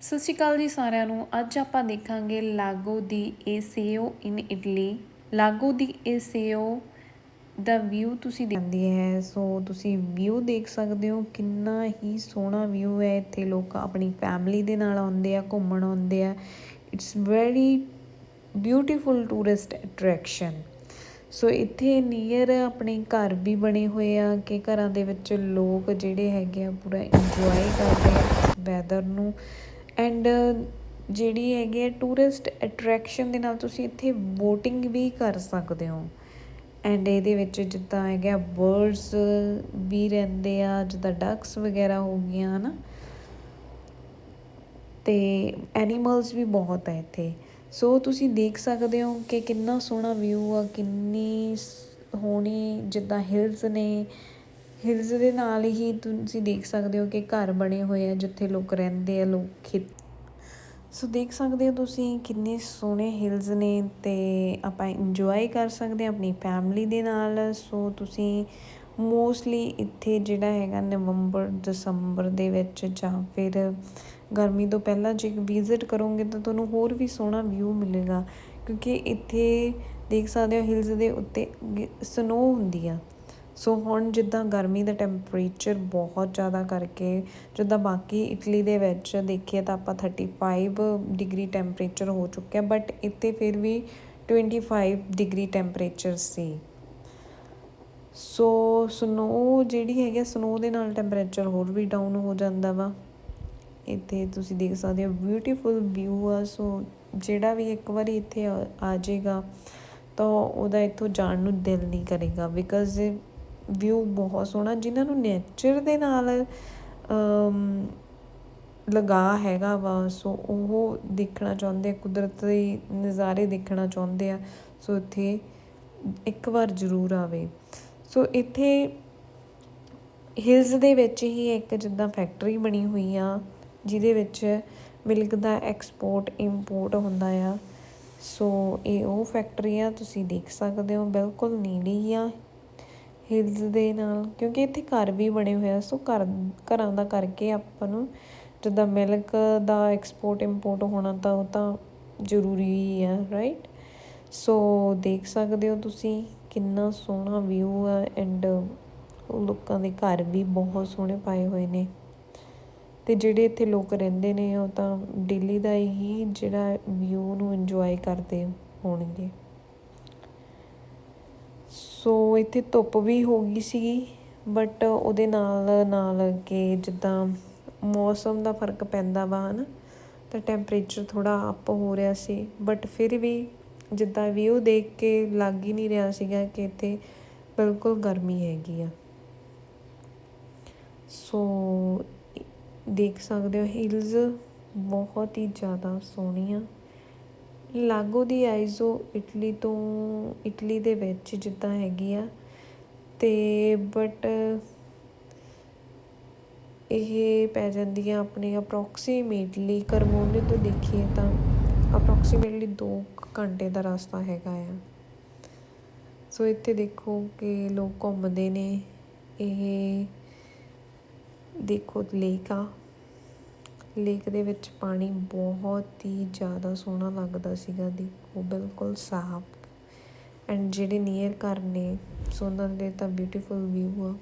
ਸਤਿ ਸ਼੍ਰੀ ਅਕਾਲ ਜੀ ਸਾਰਿਆਂ ਨੂੰ। ਅੱਜ ਆਪਾਂ ਦੇਖਾਂਗੇ Lago the A ਏਸੀਓ in Italy Lago the A ਏਸੀਓ the view ਤੁਸੀਂ ਦੇਖਦੀ ਹੈ। ਸੋ ਤੁਸੀਂ ਵਿਊ ਦੇਖ ਸਕਦੇ ਹੋ। ਕਿੰਨਾ ਹੀ ਸੋਹਣਾ ਵਿਊ ਹੈ। ਇੱਥੇ ਲੋਕ ਆਪਣੀ ਫੈਮਿਲੀ ਦੇ ਨਾਲ ਆਉਂਦੇ ਆ, ਘੁੰਮਣ ਆਉਂਦੇ ਆ। It's very beautiful tourist attraction so ਇੱਥੇ ਨੀਅਰ ਆਪਣੇ ਘਰ ਵੀ ਬਣੇ ਹੋਏ ਆ ਕਿ ਘਰਾਂ ਦੇ ਵਿੱਚ ਲੋਕ ਜਿਹੜੇ ਹੈਗੇ ਆ, ਪੂਰਾ ਇੰਜੋਏ ਕਰਦੇ ਆ ਵੈਦਰ ਨੂੰ। ਐਂਡ ਜਿਹੜੀ ਹੈਗੀ ਹੈ ਟੂਰਿਸਟ ਅਟਰੈਕਸ਼ਨ ਦੇ ਨਾਲ ਤੁਸੀਂ ਇੱਥੇ ਬੋਟਿੰਗ ਵੀ ਕਰ ਸਕਦੇ ਹੋ। ਐਂਡ ਇਹਦੇ ਵਿੱਚ ਜਿੱਦਾਂ ਹੈਗਾ ਬਰਡਸ ਵੀ ਰਹਿੰਦੇ ਆ, ਜਿੱਦਾਂ ਡਕਸ ਵਗੈਰਾ ਹੋ ਗਈਆਂ, ਹਨਾ। ਤੇ ਐਨੀਮਲਸ ਵੀ ਬਹੁਤ ਹੈ ਇੱਥੇ। ਸੋ ਤੁਸੀਂ ਦੇਖ ਸਕਦੇ ਹੋ ਕਿ ਕਿੰਨਾ ਸੋਹਣਾ ਵਿਊ ਆ, ਕਿੰਨੀ ਹੋਣੀ ਜਿੱਦਾਂ ਹਿਲਸ ਨੇ ਹਿਲਜ਼ ਦੇ ਨਾਲ ਹੀ ਤੁਸੀਂ ਦੇਖ ਸਕਦੇ ਹੋ ਕਿ ਘਰ ਬਣੇ ਹੋਏ ਆ, ਜਿੱਥੇ ਲੋਕ ਰਹਿੰਦੇ ਆ, ਲੋਕ ਖੇਤ ਸੋ ਦੇਖ ਸਕਦੇ ਹੋ ਤੁਸੀਂ ਕਿੰਨੇ ਸੋਹਣੇ ਹਿਲਜ਼ ਨੇ ਤੇ ਆਪਾਂ ਇੰਜੋਏ ਕਰ ਸਕਦੇ ਆ ਆਪਣੀ ਫੈਮਿਲੀ ਦੇ ਨਾਲ। ਸੋ ਤੁਸੀਂ ਮੋਸਟਲੀ ਇੱਥੇ ਜਿਹੜਾ ਹੈਗਾ ਨਵੰਬਰ ਦਸੰਬਰ ਦੇ ਵਿੱਚ ਜਾਂ ਫਿਰ ਗਰਮੀ ਤੋਂ ਪਹਿਲਾਂ ਜੇ ਵਿਜ਼ਿਟ ਕਰੋਗੇ ਤਾਂ ਤੁਹਾਨੂੰ ਹੋਰ ਵੀ ਸੋਹਣਾ ਵਿਊ ਮਿਲੇਗਾ। ਕਿਉਂਕਿ ਇੱਥੇ ਦੇਖ ਸਕਦੇ ਹੋ ਹਿਲਜ਼ ਦੇ ਉੱਤੇ ਸਨੋ ਹੁੰਦੀ ਆ। ਸੋ ਹੁਣ ਜਿੱਦਾਂ ਗਰਮੀ ਦਾ ਟੈਂਪਰੇਚਰ ਬਹੁਤ ਜ਼ਿਆਦਾ ਕਰਕੇ, ਜਿੱਦਾਂ ਬਾਕੀ ਇਟਲੀ ਦੇ ਵਿੱਚ ਦੇਖੀਏ ਤਾਂ ਆਪਾਂ 35 ਡਿਗਰੀ ਟੈਂਪਰੇਚਰ ਹੋ ਚੁੱਕਿਆ ਬਟ ਇੱਥੇ ਫਿਰ ਵੀ 25 ਡਿਗਰੀ ਟੈਂਪਰੇਚਰ ਸੀ। ਸੋ ਸਨੋ ਜਿਹੜੀ ਹੈਗੀ ਸਨੋ ਦੇ ਨਾਲ ਟੈਂਪਰੇਚਰ ਹੋਰ ਵੀ ਡਾਊਨ ਹੋ ਜਾਂਦਾ ਵਾ। ਇੱਥੇ ਤੁਸੀਂ ਦੇਖ ਸਕਦੇ ਹੋ ਬਿਊਟੀਫੁਲ ਵਿਊ ਆ। ਸੋ ਜਿਹੜਾ ਵੀ ਇੱਕ ਵਾਰੀ ਇੱਥੇ ਆ ਜਾਏਗਾ, ਤਾਂ ਉਹਦਾ ਇੱਥੋਂ ਜਾਣ ਨੂੰ ਦਿਲ ਨਹੀਂ ਕਰੇਗਾ ਬਿਕਾਜ਼ ਵਿਊ ਬਹੁਤ ਸੋਹਣਾ, ਜਿਨ੍ਹਾਂ ਨੂੰ ਨੇਚਰ ਦੇ ਨਾਲ ਲਗਾ ਹੈਗਾ ਵਾ, ਸੋ ਉਹ ਦੇਖਣਾ ਚਾਹੁੰਦੇ ਕੁਦਰਤ ਦੇ ਨਜ਼ਾਰੇ ਦੇਖਣਾ ਚਾਹੁੰਦੇ ਆ, ਸੋ ਇੱਥੇ ਇੱਕ ਵਾਰ ਜ਼ਰੂਰ ਆਵੇ। ਸੋ ਇੱਥੇ ਹਿਲਸ ਦੇ ਵਿੱਚ ਹੀ ਇੱਕ ਜਿੱਦਾਂ ਫੈਕਟਰੀ ਬਣੀ ਹੋਈ ਆ, ਜਿਹਦੇ ਵਿੱਚ ਮਿਲਕ ਦਾ ਐਕਸਪੋਰਟ ਇੰਪੋਰਟ ਹੁੰਦਾ ਆ। ਸੋ ਇਹ ਉਹ ਫੈਕਟਰੀ ਆ, ਤੁਸੀਂ ਦੇਖ ਸਕਦੇ ਹੋ, ਬਿਲਕੁਲ ਨੇੜੇ ਹੀ ਆ। ਹਿਲਜ਼ ਦੇ ਨਾਲ, ਕਿਉਂਕਿ ਇੱਥੇ ਘਰ ਵੀ ਬਣੇ ਹੋਏ ਆ, ਸੋ ਘਰ, ਘਰਾਂ ਦਾ ਕਰਕੇ ਆਪਾਂ ਨੂੰ ਜਿੱਦਾਂ ਮਿਲਕ ਦਾ ਐਕਸਪੋਰਟ ਇੰਪੋਰਟ ਹੋਣਾ ਤਾਂ ਉਹ ਤਾਂ ਜ਼ਰੂਰੀ ਹੀ ਆ ਰਾਈਟ ਸੋ ਦੇਖ ਸਕਦੇ ਹੋ ਤੁਸੀਂ ਕਿੰਨਾ ਸੋਹਣਾ ਵਿਊ ਆ ਐਂਡ ਉਹ ਲੋਕਾਂ ਦੇ ਘਰ ਵੀ ਬਹੁਤ ਸੋਹਣੇ ਪਾਏ ਹੋਏ ਨੇ। ਤੇ ਜਿਹੜੇ ਇੱਥੇ ਲੋਕ ਰਹਿੰਦੇ ਨੇ, ਉਹ ਤਾਂ ਡੇਲੀ ਦਾ ਹੀ ਜਿਹੜਾ ਵਿਊ ਨੂੰ ਇੰਜੋਏ ਕਰਦੇ ਹੋਣਗੇ। ਸੋ ਇੱਥੇ ਧੁੱਪ ਵੀ ਹੋ ਗਈ ਸੀਗੀ ਬਟ ਉਹਦੇ ਨਾਲ ਨਾਲ ਕਿ ਜਿੱਦਾਂ ਮੌਸਮ ਦਾ ਫ਼ਰਕ ਪੈਂਦਾ ਵਾ, ਹਨ? ਤਾਂ ਟੈਂਪਰੇਚਰ ਥੋੜਾ ਅਪ ਹੋ ਰਿਹਾ ਸੀ ਬਟ ਫਿਰ ਵੀ ਜਿੱਦਾਂ ਵਿਊ ਦੇਖ ਕੇ ਲੱਗ ਹੀ ਨਹੀਂ ਰਿਹਾ ਸੀਗਾ ਕਿ ਇੱਥੇ ਬਿਲਕੁਲ ਗਰਮੀ ਹੈਗੀ ਆ। ਸੋ ਦੇਖ ਸਕਦੇ ਹੋ ਹਿਲਜ਼ ਬਹੁਤ ਹੀ ਜ਼ਿਆਦਾ ਸੋਹਣੀਆਂ ਲਾਗੋ ਦੀ ਆਈਜ਼ੋ ਇਟਲੀ ਤੋਂ ਇਟਲੀ ਦੇ ਵਿੱਚ ਜਿੱਦਾਂ ਹੈਗੀ ਆ। ਤੇ ਬਟ ਇਹ ਪੈ ਜਾਂਦੀ ਆ ਆਪਣੇ ਅਪਰੋਕਸੀਮੇਟਲੀ ਕਰਮੋਨੇ ਤੋਂ ਦੇਖੀਏ ਤਾਂ ਅਪਰੋਕਸੀਮੇਟਲੀ 2 ਘੰਟੇ ਦਾ ਰਸਤਾ ਹੈਗਾ ਆ। ਸੋ ਇੱਥੇ ਦੇਖੋ ਕਿ ਲੋਕ ਘੁੰਮਦੇ ਨੇ, ਇਹ ਦੇਖੋ ਲੇਕ ਆ। ਲੇਕ ਦੇ ਵਿੱਚ ਪਾਣੀ ਬਹੁਤ ਹੀ ਜ਼ਿਆਦਾ ਸੋਹਣਾ ਲੱਗਦਾ ਸੀਗਾ ਦੇਖੋ, ਬਿਲਕੁਲ ਸਾਫ਼। ਐਂਡ ਜਿਹੜੇ ਨੀਅਰ ਘਰ ਨੇ, ਸੋ ਉਹਨਾਂ ਦੇ ਤਾਂ ਬਿਊਟੀਫੁਲ ਵਿਊ ਆ।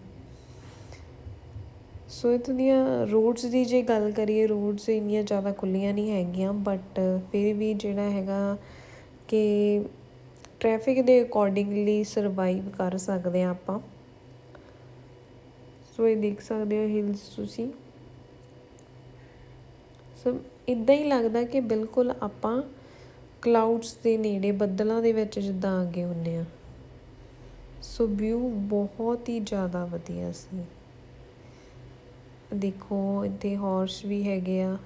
ਸੋ ਇਥੋਂ ਦੀਆਂ ਰੋਡਸ ਦੀ ਜੇ ਗੱਲ ਕਰੀਏ ਰੋਡਸ ਇੰਨੀਆਂ ਜ਼ਿਆਦਾ ਖੁੱਲੀਆਂ ਨਹੀਂ ਹੈਗੀਆਂ ਬਟ ਫਿਰ ਵੀ ਜਿਹੜਾ ਹੈਗਾ ਕਿ ਟ੍ਰੈਫਿਕ ਦੇ ਅਕੋਰਡਿੰਗਲੀ ਸਰਵਾਈਵ ਕਰ ਸਕਦੇ ਆ ਆਪਾਂ। ਸੋ ਇਹ ਦੇਖ ਸਕਦੇ ਹੋ ਹਿਲਸ ਤੁਸੀਂ। ਸੋ ਇਦਾਂ ਹੀ ਲੱਗਦਾ ਕਿ ਬਿਲਕੁਲ ਆਪਾਂ ਕਲਾਉਡਸ ਦੇ ਨੇੜੇ, ਬੱਦਲਾਂ ਦੇ ਵਿੱਚ ਜਿੱਦਾਂ ਆ ਗਏ ਹੁੰਨੇ ਆ। ਸੋ ਵਿਊ ਬਹੁਤ ਹੀ ਜ਼ਿਆਦਾ ਵਧੀਆ ਸੀ। ਦੇਖੋ, ਇੱਥੇ ਹਾਰਸ ਵੀ ਹੈਗੇ ਆ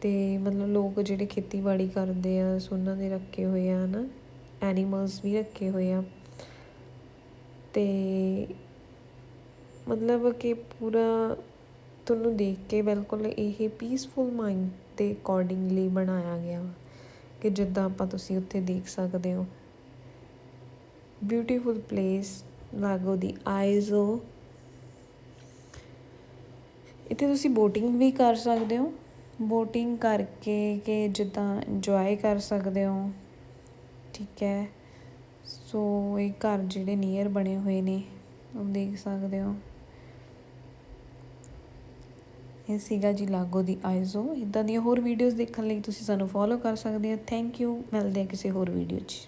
ਤੇ ਮਤਲਬ ਲੋਕ ਜਿਹੜੇ ਖੇਤੀਬਾੜੀ ਕਰਦੇ ਆ, ਸੋ ਉਹਨਾਂ ਦੇ ਰੱਖੇ ਹੋਏ ਆ, ਹਨਾ? ਐਨੀਮਲਸ ਵੀ ਰੱਖੇ ਹੋਏ ਆ। ਤੇ ਮਤਲਬ ਕਿ ਪੂਰਾ ਤੁਹਾਨੂੰ ਦੇਖ ਕੇ ਬਿਲਕੁਲ ਇਹ ਪੀਸਫੁਲ ਮਾਈਂਡ ਦੇ ਅਕੋਰਡਿੰਗਲੀ ਬਣਾਇਆ ਗਿਆ ਕਿ ਜਿੱਦਾਂ ਆਪਾਂ ਤੁਸੀਂ ਉੱਥੇ ਦੇਖ ਸਕਦੇ ਹੋ। ਬਿਊਟੀਫੁਲ ਪਲੇਸ ਲਾਗੋ ਦੀ ਆਈਜ਼ੋ ਇੱਥੇ ਤੁਸੀਂ ਬੋਟਿੰਗ ਵੀ ਕਰ ਸਕਦੇ ਹੋ। ਬੋਟਿੰਗ ਕਰਕੇ ਕਿ ਜਿੱਦਾਂ ਇੰਜੋਏ ਕਰ ਸਕਦੇ ਹੋ। ਠੀਕ ਹੈ। ਸੋ ਇਹ ਘਰ ਜਿਹੜੇ ਨੀਅਰ ਬਣੇ ਹੋਏ ਨੇ, ਉਹ ਦੇਖ ਸਕਦੇ ਹੋ। ਇਹ ਸੀਗਾ ਜੀ ਲਾਗੋ ਦੀ ਆਈਜ਼ੋ। ਇਦਾਂ ਦੀਆਂ ਹੋਰ ਵੀਡੀਓਜ਼ ਦੇਖਣ ਲਈ ਤੁਸੀਂ ਸਾਨੂੰ ਫੋਲੋ ਕਰ ਸਕਦੇ ਹੋ। ਥੈਂਕ ਯੂ ਮਿਲਦੇ ਆ ਕਿਸੇ ਹੋਰ ਵੀਡੀਓ 'ਚ।